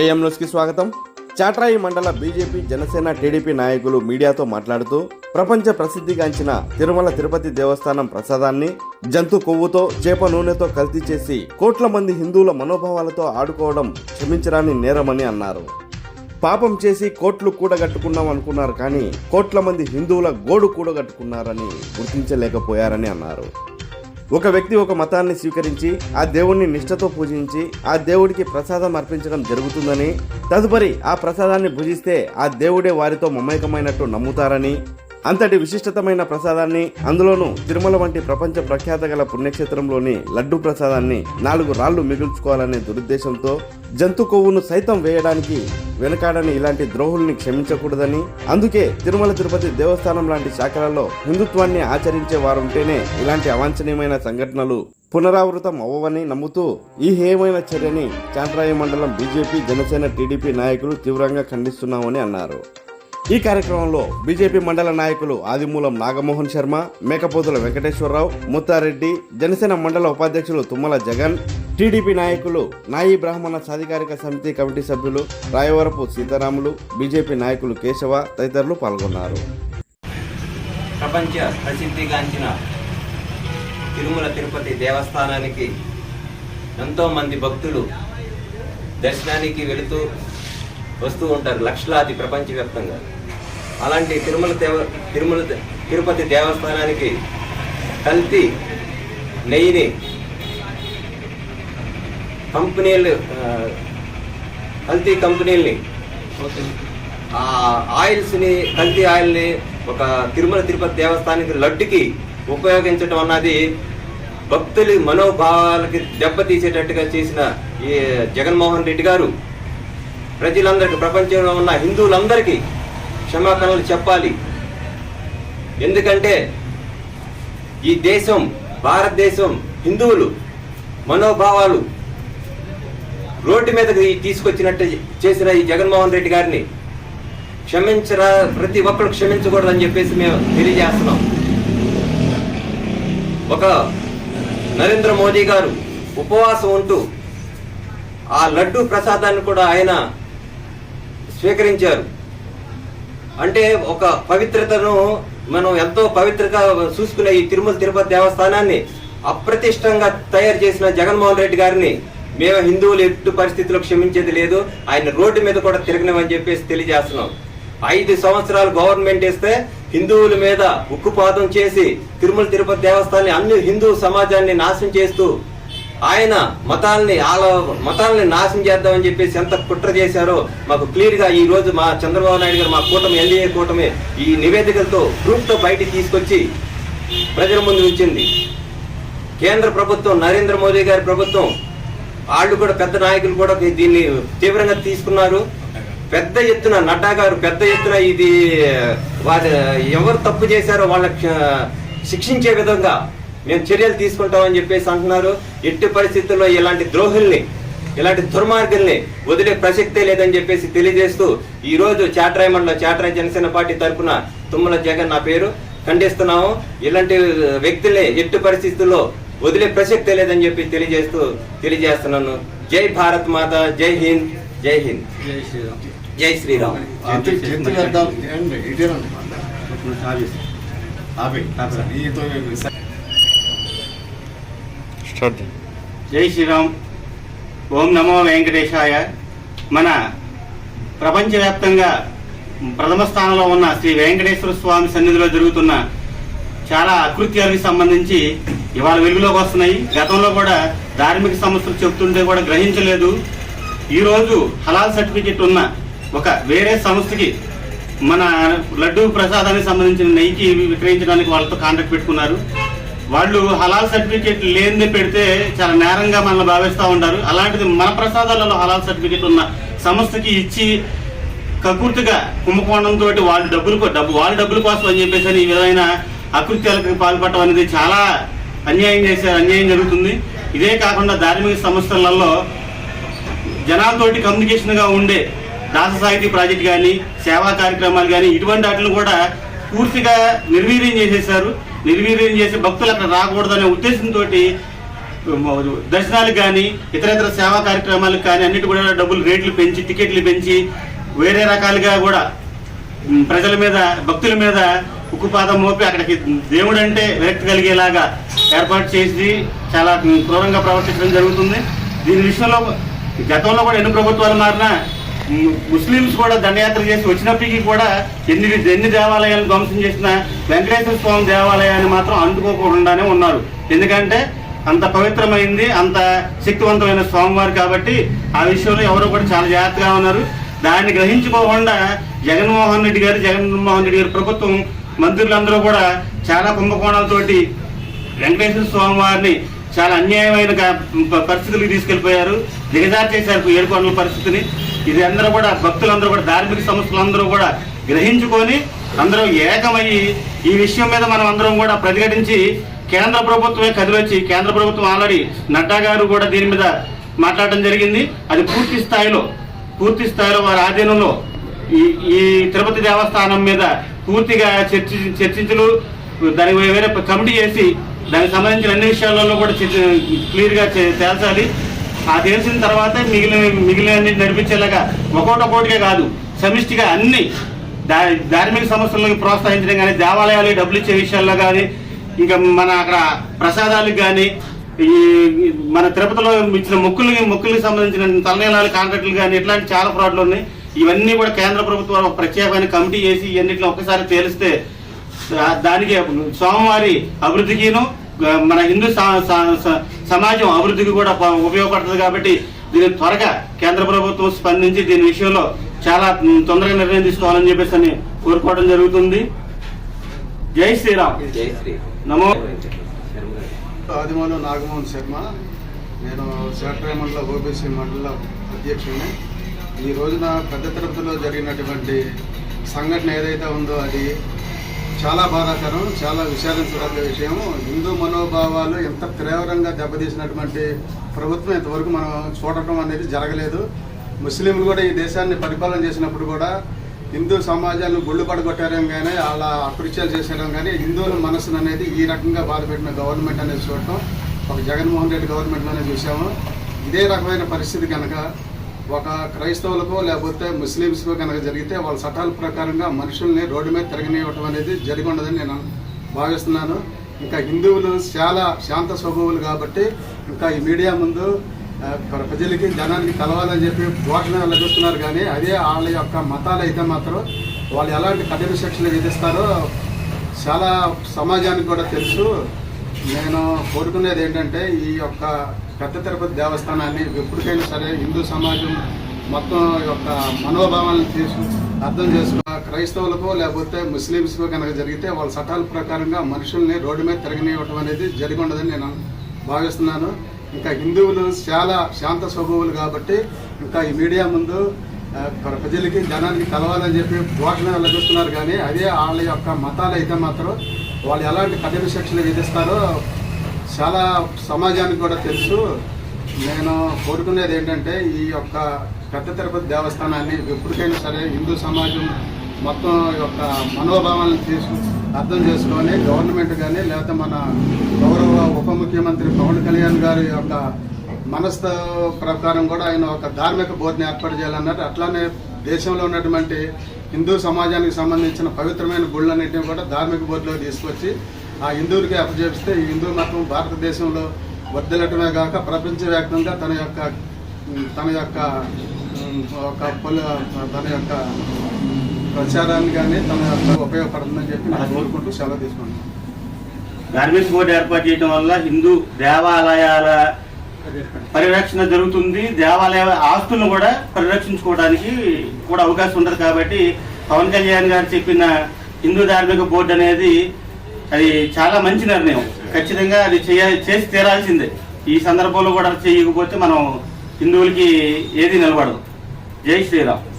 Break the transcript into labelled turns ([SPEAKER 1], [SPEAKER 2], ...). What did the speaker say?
[SPEAKER 1] AM న్యూస్కి స్వాగతం. చాట్రాయి మండల బీజేపీ జనసేన టీడీపీ నాయకులు మీడియాతో మాట్లాడుతూ ప్రపంచ ప్రసిద్ధిగాంచిన తిరుమల తిరుపతి దేవస్థానం ప్రసాదాన్ని జంతు కొవ్వుతో చేప నూనెతో కల్తీ చేసి కోట్ల మంది హిందువుల మనోభావాలతో ఆడుకోవడం క్షమించరాని నేరమని అన్నారు. పాపం చేసి కోట్లు కూడగట్టుకున్నాం అనుకున్నారు కానీ కోట్ల మంది హిందువుల గోడు కూడగట్టుకున్నారని గుర్తించలేకపోయారని అన్నారు. ఒక వ్యక్తి ఒక మతాన్ని స్వీకరించి ఆ దేవుణ్ణి నిష్ఠతో పూజించి ఆ దేవుడికి ప్రసాదం అర్పించడం జరుగుతుందని తదుపరి ఆ ప్రసాదాన్ని భుజిస్తే ఆ దేవుడే వారితో మమేకమైనట్టు నమ్ముతారని అంతటి విశిష్టతమైన ప్రసాదాన్ని అందులోనూ తిరుమల వంటి ప్రపంచ ప్రఖ్యాత గల పుణ్యక్షేత్రంలోని లడ్డు ప్రసాదాన్ని నాలుగు రాళ్ళు మిగుల్చుకోవాలనే దురుద్దేశంతో జంతు కొవ్వును సైతం వేయడానికి వెనకాడని ఇలాంటి ద్రోహుల్ని క్షమించకూడదని. అందుకే తిరుమల తిరుపతి దేవస్థానం లాంటి శాఖలలో హిందుత్వాన్ని ఆచరించే వారుంటేనే ఇలాంటి అవాంఛనీయమైన సంఘటనలు పునరావృతం అవ్వవని నమ్ముతూ ఈ హేయమైన చర్యని చాంట్రాయి మండలం బీజేపీ జనసేన టీడీపీ నాయకులు తీవ్రంగా ఖండిస్తున్నామని అన్నారు. ఈ కార్యక్రమంలో బీజేపీ మండల నాయకులు ఆదిమూలం నాగమోహన్ శర్మ మేకపోతుల వెంకటేశ్వరరావు ముత్తారెడ్డి జనసేన మండల ఉపాధ్యక్షులు తుమ్మల జగన్ టీడీపీ నాయకులు నాయి బ్రాహ్మణ సాధికారిక సమితి కమిటీ సభ్యులు రాయవరపు సీతారాములు బీజేపీ నాయకులు కేశవ తదితరులు పాల్గొన్నారు.
[SPEAKER 2] ప్రపంచ ప్రసిద్ధిగాంచిన తిరుమల తిరుపతి దేవస్థానానికి ఎంతో మంది భక్తులు దర్శనానికి వెళుతూ వస్తూ ఉంటారు లక్షలాది ప్రపంచవ్యాప్తంగా. అలాంటి తిరుమల దేవ తిరుమల తిరుపతి దేవస్థానానికి కల్తీ నెయ్యిని కంపెనీలు కల్తీ కంపెనీల్ని ఆ ఆయిల్స్ని కల్తీ ఆయిల్ని ఒక తిరుమల తిరుపతి దేవస్థానానికి లడ్డుకి ఉపయోగించడం అన్నది భక్తుల మనోభావాలకి దెబ్బతీసేటట్టుగా చేసిన ఈ జగన్మోహన్ రెడ్డి గారు. ప్రజలందరికీ ప్రపంచంలో ఉన్న హిందువులందరికీ క్షమాపణలు చెప్పాలి. ఎందుకంటే ఈ దేశం భారతదేశం హిందువులు మనోభావాలు రోడ్డు మీదకి తీసుకొచ్చినట్టు చేసిన ఈ జగన్మోహన్ రెడ్డి గారిని క్షమించరా ప్రతి ఒక్కరు క్షమించకూడదని చెప్పేసి మేము తెలియజేస్తున్నాం. ఒక నరేంద్ర మోదీ గారు ఉపవాసం ఉంటూ ఆ లడ్డు ప్రసాదాన్ని కూడా ఆయన స్వీకరించారు. అంటే ఒక పవిత్రతను మనం ఎంతో పవిత్రగా చూసుకునే ఈ తిరుమల తిరుపతి దేవస్థానాన్ని అప్రతిష్టంగా తయారు చేసిన జగన్మోహన్ రెడ్డి గారిని మేము హిందువులు ఎట్టు పరిస్థితుల్లో క్షమించేది లేదు. ఆయన రోడ్డు మీద కూడా తిరగనమని చెప్పేసి తెలియజేస్తున్నాం. ఐదు సంవత్సరాలు గవర్నమెంట్ ఇస్తే హిందువుల మీద ఉక్కుపాతం చేసి తిరుమల తిరుపతి దేవస్థానాన్ని అన్ని హిందూ సమాజాన్ని నాశనం చేస్తూ ఆయన మతాల్ని వాళ్ళ మతాల్ని నాశనం చేద్దామని చెప్పేసి ఎంత కుట్ర చేశారో మాకు క్లియర్గా ఈ రోజు మా చంద్రబాబు నాయుడు గారు మా కూటమి ఎన్డీఏ కూటమి ఈ నివేదికలతో ప్రూఫ్తో బయటికి తీసుకొచ్చి ప్రజల ముందు ఉంచింది. కేంద్ర ప్రభుత్వం నరేంద్ర మోదీ గారి ప్రభుత్వం వాళ్ళు కూడా పెద్ద నాయకులు కూడా దీన్ని తీవ్రంగా తీసుకున్నారు. పెద్ద ఎత్తున నడ్డా గారు పెద్ద ఎత్తున ఇది వారి ఎవరు తప్పు చేశారో వాళ్ళ శిక్షించే విధంగా మేము చర్యలు తీసుకుంటామని చెప్పేసి అంటున్నారు. ఎట్టి పరిస్థితుల్లో ఇలాంటి ద్రోహుల్ని ఇలాంటి దుర్మార్గుల్ని వదిలే ప్రసక్తే లేదని చెప్పేసి తెలియజేస్తూ ఈ రోజు చాట్రాయ్ మండలం చాట్రాయ్ జనసేన పార్టీ తరఫున తుమ్మల జగన్ నా పేరు. ఖండిస్తున్నాము. ఇలాంటి వ్యక్తుల్ని ఎట్టి పరిస్థితుల్లో వదిలే ప్రసక్తే లేదని చెప్పి తెలియజేస్తూ తెలియజేస్తున్నాను. జై భారత్ మాత జై హింద్ జై హింద్.
[SPEAKER 3] జై శ్రీరామ్.
[SPEAKER 2] జై శ్రీరామ్.
[SPEAKER 4] జంతు
[SPEAKER 3] జై శ్రీరామ్. ఓం నమో వెంకటేశాయ. మన ప్రపంచవ్యాప్తంగా ప్రథమ స్థానంలో ఉన్న శ్రీ వెంకటేశ్వర స్వామి సన్నిధిలో జరుగుతున్న చాలా అకృత్యాలకు సంబంధించి ఇవాళ వెలుగులోకి వస్తున్నాయి. గతంలో కూడా ధార్మిక సమస్యలు చెప్తుంటే కూడా గ్రహించలేదు. ఈరోజు హలాల్ సర్టిఫికెట్ ఉన్న ఒక వేరే సంస్థకి మన లడ్డు ప్రసాదానికి సంబంధించిన నెయ్యికి విక్రయించడానికి వాళ్ళతో కాంట్రాక్ట్ పెట్టుకున్నారు. వాళ్ళు హలాల్ సర్టిఫికేట్ లేనిది పెడితే చాలా నేరంగా మనల్ని భావిస్తూ ఉంటారు. అలాంటిది మన ప్రసాదాలలో హలాల్ సర్టిఫికేట్ ఉన్న సంస్థకి ఇచ్చి కకృతిగా కుంభకోణంతో వాళ్ళ డబ్బులు డబ్బు వాళ్ళ డబ్బుల కోసం అని చెప్పేసి ఈ విధమైన అకృత్యాలకు పాల్పడటం అనేది చాలా అన్యాయం చేసే అన్యాయం జరుగుతుంది. ఇదే కాకుండా ధార్మిక సంస్థలలో జనాలతోటి కమ్యూనికేషన్గా ఉండే దాస సాహితీ ప్రాజెక్ట్ కానీ సేవా కార్యక్రమాలు కానీ ఇటువంటి వాటిని కూడా పూర్తిగా నిర్వీర్యం చేసేశారు. నిర్వీర్యం చేసి భక్తులు అక్కడ రాకూడదనే ఉద్దేశంతో దర్శనాలకు కానీ ఇతర ఇతర సేవా కార్యక్రమాలకు కానీ అన్నిటి కూడా డబ్బులు రేట్లు పెంచి టికెట్లు పెంచి వేరే రకాలుగా కూడా ప్రజల మీద భక్తుల మీద ఉక్కుపాదం మోపి అక్కడికి దేవుడు అంటే విరక్తి కలిగేలాగా ఏర్పాటు చేసి చాలా క్రూరంగా ప్రవర్తించడం జరుగుతుంది. దీని విషయంలో గతంలో కూడా ఎన్ని ప్రభుత్వాలు మారినా ముస్లింస్ ముస్లిమ్స్ కూడా దండయాత్ర చేసి వచ్చినప్పటికీ కూడా ఎన్ని ఎన్ని దేవాలయాలు ధ్వంసం చేసినా వెంకటేశ్వర స్వామి దేవాలయాన్ని మాత్రం అందుకోకుండానే ఉన్నారు. ఎందుకంటే అంత పవిత్రమైంది అంత శక్తివంతమైన స్వామివారు కాబట్టి ఆ విషయంలో ఎవరు కూడా చాలా జాగ్రత్తగా ఉన్నారు. దాన్ని గ్రహించుకోకుండా జగన్మోహన్ రెడ్డి గారు జగన్మోహన్ రెడ్డి గారి ప్రభుత్వం మంత్రులందరూ కూడా చాలా కుంభకోణాలతోటి వెంకటేశ్వర స్వామి వారిని చాలా అన్యాయమైన పరిస్థితులకు తీసుకెళ్ళిపోయారు దిగజారు చేశారు ఏడుకొండల పరిస్థితిని. ఇది అందరూ కూడా భక్తులందరూ కూడా ధార్మిక సంస్థలందరూ కూడా గ్రహించుకొని అందరూ ఏకమయ్యి ఈ విషయం మీద మనం అందరం కూడా ప్రతిఘటించి కేంద్ర ప్రభుత్వమే కదిలొచ్చి కేంద్ర ప్రభుత్వం ఆల్రెడీ నడ్డా గారు కూడా దీని మీద మాట్లాడడం జరిగింది. అది పూర్తి స్థాయిలో పూర్తి స్థాయిలో వారి ఆధీనంలో ఈ ఈ తిరుపతి దేవస్థానం మీద పూర్తిగా చర్చి చర్చించలు దాని వేరే కమిటీ చేసి దానికి సంబంధించిన అన్ని విషయాలలో కూడా క్లియర్గా చే- తేల్చాలి. ఆ తెలిసిన తర్వాత మిగిలిన మిగిలిన నడిపించేలాగా ఒక్కొక్క కోటికే కాదు. సమిష్టిగా అన్ని దా- ధార్మిక సంస్థలకు ప్రోత్సహించడం కానీ దేవాలయాలు డబ్బులు ఇచ్చే విషయాల్లో కానీ ఇంకా మన అక్కడ ప్రసాదాలకు కానీ ఈ మన తిరుపతిలో ఇచ్చిన మొక్కులకి మొక్కులకి సంబంధించిన తలనీలాలు కాంట్రాక్టులు కానీ ఇట్లాంటి చాలా ఫ్రాడ్లు ఉన్నాయి. ఇవన్నీ కూడా కేంద్ర ప్రభుత్వం ఒక ప్రత్యేకమైన కమిటీ చేసి ఇవన్నిటిని ఒకసారి తేలిస్తే దానికి స్వామివారి అభివృద్ధికిను మన హిందూ సమాజం అభివృద్ధికి కూడా ఉపయోగపడుతుంది కాబట్టి దీన్ని త్వరగా కేంద్ర ప్రభుత్వం స్పందించి దీని విషయంలో చాలా తొందరగా నిర్ణయం తీసుకోవాలని చెప్పేసి అని కోరుకోవడం జరుగుతుంది. జై శ్రీరామ్.
[SPEAKER 2] జై శ్రీ
[SPEAKER 3] నమో
[SPEAKER 4] ఆదిమూలం నాగమోహన్ శర్మ. నేను శాట్రాయ మండల ఓబీసీ మండల అధ్యక్షుడిని. ఈ రోజున పెద్ద తిరుపతిలో జరిగినటువంటి సంఘటన ఏదైతే ఉందో అది చాలా బాధాకరం చాలా విషాదించదగ్గ విషయం. హిందూ మనోభావాలు ఎంత తీవ్రంగా దెబ్బతీసినటువంటి ప్రభుత్వం ఇంతవరకు మనం చూడటం అనేది జరగలేదు. ముస్లింలు కూడా ఈ దేశాన్ని పరిపాలన చేసినప్పుడు కూడా హిందూ సమాజాన్ని గుళ్ళు పడగొట్టడం కానీ అలా అకృత్యాలు చేసేయడం కానీ హిందువుల మనసును అనేది ఈ రకంగా బాధపెట్టిన గవర్నమెంట్ అనేది చూడటం ఒక జగన్మోహన్ రెడ్డి గవర్నమెంట్లోనే చూసాము ఇదే రకమైన పరిస్థితి కనుక ఒక క్రైస్తవులకో లేకపోతే ముస్లిమ్స్కో కనుక జరిగితే వాళ్ళ చట్టాల ప్రకారంగా మనుషుల్ని రోడ్డు మీద తిరగనివ్వటం అనేది జరిగి ఉండదని నేను భావిస్తున్నాను. ఇంకా హిందువులు చాలా శాంత స్వభావులు కాబట్టి ఇంకా ఈ మీడియా ముందు ప్రజలకి జనానికి కలవాలని చెప్పి ఘోషణ లభిస్తున్నారు కానీ అదే వాళ్ళ యొక్క మతాలు అయితే మాత్రం వాళ్ళు ఎలాంటి కఠిన శిక్షలు విధిస్తారో చాలా సమాజానికి కూడా తెలుసు. నేను కోరుకునేది ఏంటంటే ఈ యొక్క పెద్ద తిరుపతి దేవస్థానాన్ని ఎప్పటికైనా సరే హిందూ సమాజం మొత్తం యొక్క మనోభావాలను తీసు అర్థం చేసుకో క్రైస్తవులకు లేకపోతే ముస్లిమ్స్కో కనుక జరిగితే వాళ్ళ చట్టాల ప్రకారంగా మనుషుల్ని రోడ్డు మీద తిరగనివ్వటం అనేది జరిగి ఉండదని నేను భావిస్తున్నాను. ఇంకా హిందువులు చాలా శాంత స్వభావులు కాబట్టి ఇంకా ఈ మీడియా ముందు ప్రజలకి జనానికి కలవాలని చెప్పి ఘోషణ లభిస్తున్నారు కానీ అదే వాళ్ళ యొక్క మతాలు అయితే మాత్రం వాళ్ళు ఎలాంటి కఠిన శిక్షలు విధిస్తారో చాలా సమాజానికి కూడా తెలుసు. నేను కోరుకునేది ఏంటంటే ఈ యొక్క పెద్ద తిరుపతి దేవస్థానాన్ని ఎప్పటికైనా సరే హిందూ సమాజం మొత్తం యొక్క మనోభావాలను తీసు అర్థం చేసుకొని గవర్నమెంట్ కానీ లేకపోతే మన గౌరవ ఉప ముఖ్యమంత్రి పవన్ కళ్యాణ్ గారి యొక్క మనస్థ ప్రకారం కూడా ఆయన ఒక ధార్మిక బోర్డుని ఏర్పాటు చేయాలన్నారు. అట్లానే దేశంలో ఉన్నటువంటి హిందూ సమాజానికి సంబంధించిన పవిత్రమైన గుళ్ళన్నింటినీ కూడా ధార్మిక బోర్డులో తీసుకొచ్చి ఆ హిందువులకి అప్పచేపిస్తే ఈ హిందూ మతం భారతదేశంలో వర్ధిల్లటమే కాక ప్రపంచవ్యాప్తంగా తన యొక్క తన యొక్క ఒక తన యొక్క ప్రచారాన్ని కానీ తన యొక్క ఉపయోగపడుతుందని చెప్పి నేను కోరుకుంటూ సెలవు తీసుకుంటున్నాను.
[SPEAKER 3] గార్మెంట్స్ బోర్డు ఏర్పాటు చేయడం వల్ల హిందూ దేవాలయాల పరిరక్షణ జరుగుతుంది. దేవాలయ ఆస్తులను కూడా పరిరక్షించుకోవడానికి కూడా అవకాశం ఉంటుంది కాబట్టి పవన్ కళ్యాణ్ గారు చెప్పిన హిందూ ధార్మిక బోర్డు అనేది అది చాలా మంచి నిర్ణయం. ఖచ్చితంగా అది చేయ చేసి తీరాల్సిందే. ఈ సందర్భంలో కూడా చేయకపోతే మనం హిందువులకి ఏది నిలబడదు. జై శ్రీరామ్.